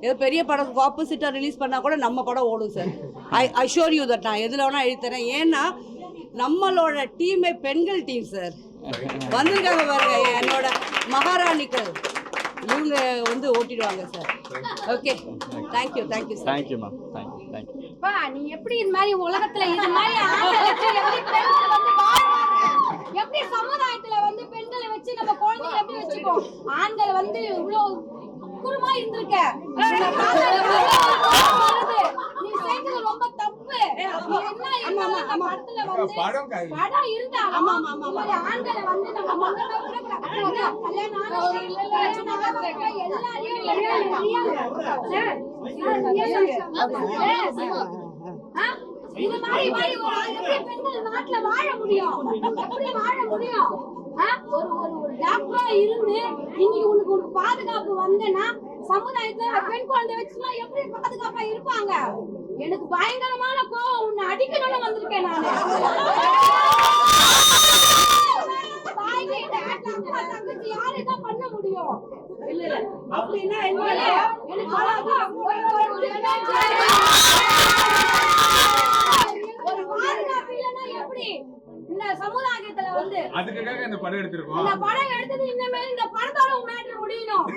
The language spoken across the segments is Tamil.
ஏதோ பெரிய படம் ஆப்போசிட்டாக ரிலீஸ் பண்ணால் கூட நம்ம படம் ஓடும் sir I assure you that நான் எதில் வேணால் எழுத்துறேன் ஏன்னா நம்மளோட டீமே பெண்கள் டீம் சார் வந்திருக்காங்க பாருங்க என்னோட மகாராணிகள். இவங்க வந்து ஓட்டிடுவாங்க sir okay thank you thank you sir thank you ma'am thank you thank you அப்பா நீ எப்படி இது மாதிரி உலகத்துல இது மாதிரி எப்படி சமுதாயத்துல வந்து பெண்களை வச்சு நம்ம குழந்தைகளை எப்படி வச்சுக்கோம் ஆண்கள் வந்து இவ்வளவு குருமா இருந்திருக்க. இந்த காதல் வருது. நீ செஞ்சது ரொம்ப தப்பு. நீ என்ன இருந்தாலும் அந்த படத்துல வந்து படம் கை- படம் இருந்தா ஆமா ஆமா ஆமா ஆண்களை வந்து நம்ம மகனை விடக்கூடாது கல்யாணம் ஆன கல்யாணம் ஆகாதவங்க எல்லாரையும் ஆ? இது மாதிரி மாதிரி ஒரு ஆள் எப்படி பெண்கள் நாட்டுல வாழ முடியும்? எப்படி வாழ முடியும்? ஆ? ஒரு ஒரு ஒரு டாக்டரா இருந்து இன்னைக்கு உனக்கு உனக்கு பாதுகாப்பு வந்தேன்னா சமுதாயத்துல பெண் குழந்தை வச்சுனா எப்படி பாதுகாப்பா இருப்பாங்க? எனக்கு பயங்கரமான கோவம். உன்னை அடிக்கணும்னு வந்திருக்கேன் நானு. தங்கச்சி யாரு என்ன பண்ண முடியும்? இல்ல இல்ல. அப்படின்னா என்ன? எனக்கு அழகா ஒரு ஒரு ஒரு பாதுகாப்பு இல்லைன்னா எப்படி? இந்த சமுதாயத்துல வந்து. அதுக்காக இந்த படம் எடுத்திருக்கோம். இந்த படம் எடுத்தது இனிமேல் இந்த படத்தோட மேட்டர் முடியணும்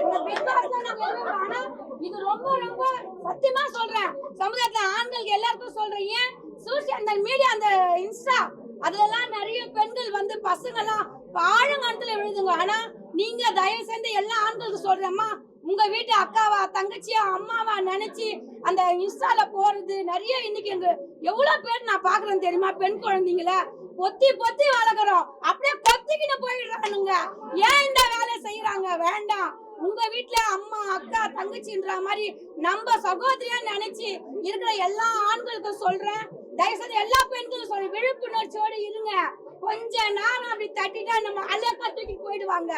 இந்த Big Boss-ல நாங்க எதுவும் ஆனா, இது ரொம்ப ரொம்ப சத்தியமா சொல்றேன். சமுதாயத்துல ஆண்களுக்கு எல்லாருக்கும் சொல்றேன். ஏன்? சோசியல் அந்த மீடியா அந்த இன்ஸ்டா அதுலலாம் நிறைய பெண்கள் வந்து பசங்க எல்லாம் ஆழங்காலத்துல விழுதுங்க. ஆனா நீங்க தயவு செஞ்சு எல்லா ஆண்களுக்கு சொல்றேம்மா. உங்க வீட்டு அக்காவா தங்கச்சியா அம்மாவா நினைச்சு அந்த இன்ஸ்டால போறது நிறைய இன்னைக்கு எங்க எவ்வளவு பேர் நான் பாக்குறேன் தெரியுமா? பெண் குழந்தைங்கள. பொத்தி பொத்தி வளர்க்குறோம். அப்படியே கொத்திக்கின்னு போயிடுறானுங்க. ஏன் இந்த வேலை செய்யறாங்க வேண்டாம். உங்க வீட்ல அம்மா அக்கா தங்கச்சின்ற மாதிரி நம்ம சகோதரியா நினைச்சு இருக்கிற எல்லா ஆண்களுக்கும் சொல்றேன். தயவு செய்து எல்லா பெண்களும் சொல்றேன். விழிப்புணர்ச்சியோட இருங்க. கொஞ்ச நேரம் அப்படி தட்டிட்டா நம்ம அலக்க தூக்கி போயிடுவாங்க.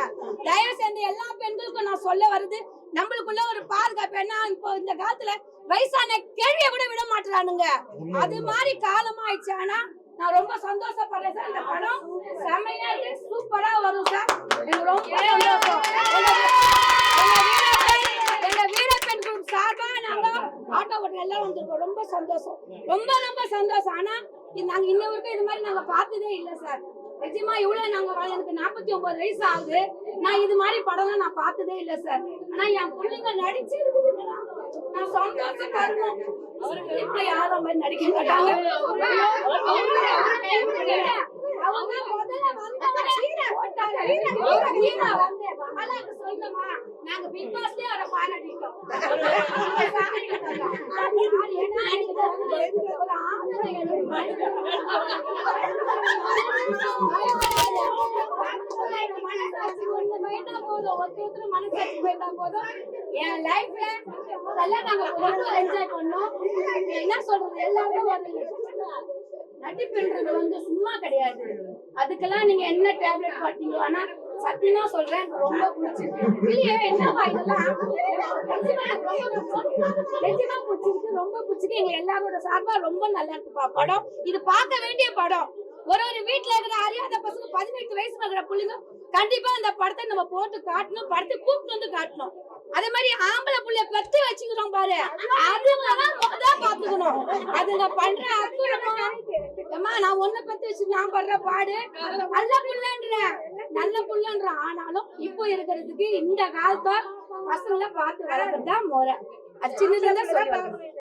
தயவு செய்து எல்லா பெண்களுக்கும் நான் சொல்ல வருது. நம்மளுக்குள்ள ஒரு பாதுகாப்பு. ஏன்னா இப்போ இந்த காலத்துல வயசான கேள்வியை கூட விட மாட்டானுங்க அது மாதிரி காலம் ஆயிடுச்சு ஆனா நான் ரொம்ப சந்தோஷப்படுறேன் சார். இந்த படம் செமையா சூப்பரா வரும் சார். எனக்கு ரொம்ப சந்தோஷம் எங்க- எங்க வீரப்பெண் குரூப் சார்பா நாங்க ஆட்டோ ஓட்டர் எல்லாம் வந்திருக்கோம் ரொம்ப சந்தோஷம் ரொம்ப ரொம்ப சந்தோஷம் ஆனா நாங்க இன்ன வரைக்கும் இது மாதிரி நாங்க பார்த்ததே இல்ல சார் நிஜமா இவ்வளவு நாங்க எனக்கு நாற்பத்தி ஒன்பது வயசு ஆகுது நான் இது மாதிரி படம்லாம் நான் பார்த்ததே இல்ல சார் ஆனா என் பிள்ளைங்க நடிச்சு நான் சந்தோஷப்படணும் இப்ப யாரும் மாதிரி நடிக்க மாட்டாங்க அவங்க முதல்ல வந்தவங்க சொல்லணுமா? நாங்க பிக் பாஸ்லயே அவரை பாராட்டிட்டோம். ஏன்னா எனக்கு வந்து ஒரு ஆம்பளை எனக்கு மனசாட்சி ஒண்ணு போயிட்டா போதும் ஒருத்தர் ஒருத்தர் மனசாட்சி போயிட்டா போதும் என் லைஃப்ல அதெல்லாம் நாங்க ரொம்ப என்ஜாய் பண்ணோம் என்ன சொல்றது எல்லாருமே ஒரு நடிப்புன்றது வந்து சும்மா கிடையாது. அதுக்கெல்லாம் நீங்க என்ன டேப்லெட் பார்த்தீங்க ஆனா சத்தியமா சொல்றேன் ரொம்ப பிடிச்சிருக்கு. இல்லையே என்னப்பா இதெல்லாம்? நிஜமா ரொம்ப பிடிச்சிருக்கு. நிஜமா பிடிச்சிருக்கு ரொம்ப பிடிச்சிருக்கு. எங்க எல்லாரோட சார்பா ரொம்ப நல்லா இருக்குப்பா படம். இது பார்க்க வேண்டிய படம். ஒரு ஒரு வீட்டுல இருக்கிற அறியாத பசங்க பதினெட்டு வயசுல இருக்கிற பிள்ளைங்க கண்டிப்பா அந்த படத்தை நம்ம போட்டு காட்டணும் படத்தை கூப்பிட்டு வந்து காட்டணும். அதே மாதிரி ஆம்பளை புள்ள பெத்து வச்சுக்கிறோம் பாரு. அதுங்கதான் முத பாத்துக்கணும் அதுங்க பண்ற அக்குறமா அம்மா நான் ஒண்ணு பத்தி வச்சு நான் படுற பாடு. நல்ல புள்ளன்றேன் நல்ல புள்ளன்ற ஆனாலும் இப்போ இருக்கிறதுக்கு இந்த காலத்தை பசங்களை பார்த்து வளர்க்கறது முறை. அது சின்னதுல